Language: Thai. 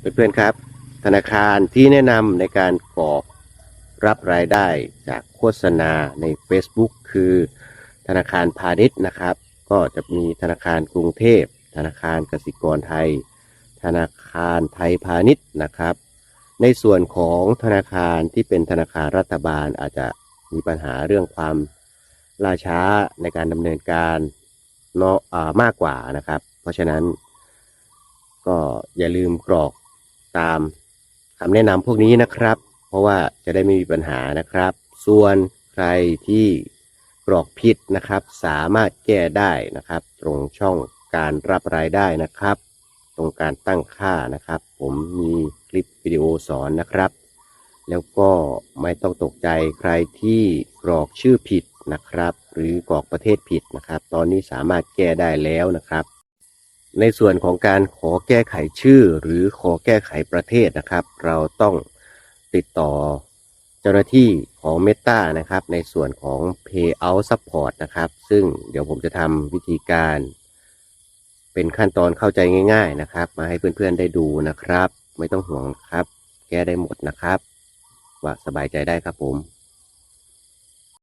เพื่อนๆครับ ธนาคารที่แนะนำในการกรอกรับรายได้จากโฆษณาใน Facebook คือ ธนาคารพาณิชย์นะครับ ก็จะมีธนาคารกรุงเทพ ธนาคารกสิกรไทย ธนาคารไทยพาณิชย์นะครับ ในส่วนของธนาคารที่เป็นธนาคารรัฐบาลอาจจะมีปัญหาเรื่องความล่าช้าในการดำเนินการเนาะอ่ามากกว่านะครับ เพราะฉะนั้นก็อย่าลืมกรอก ตามคำแนะนำพวกนี้นะครับ เพราะว่าจะได้ไม่มีปัญหานะครับ ส่วนใครที่กรอกผิดนะครับ สามารถแก้ได้นะครับ ตรงช่องการรับรายได้นะครับ ตรงการตั้งค่านะครับ ผมมีคลิปวิดีโอสอนนะครับ แล้วก็ไม่ต้องตกใจใครที่กรอกชื่อผิดนะครับ หรือกรอกประเทศผิดนะครับ ตอนนี้สามารถแก้ได้แล้วนะครับ ในส่วนของการขอแก้ไขชื่อหรือขอแก้ไขประเทศนะครับ เราต้องติดต่อเจ้าหน้าที่ของ Meta นะครับ ในส่วนของ Payout Support นะครับ ซึ่งเดี๋ยวผมจะทำวิธีการ เป็นขั้นตอนเข้าใจง่าย ๆนะครับ มาให้เพื่อนๆได้ดูนะครับ ไม่ต้องห่วงครับ แก้ได้หมดนะครับ ว่าสบายใจได้ครับผม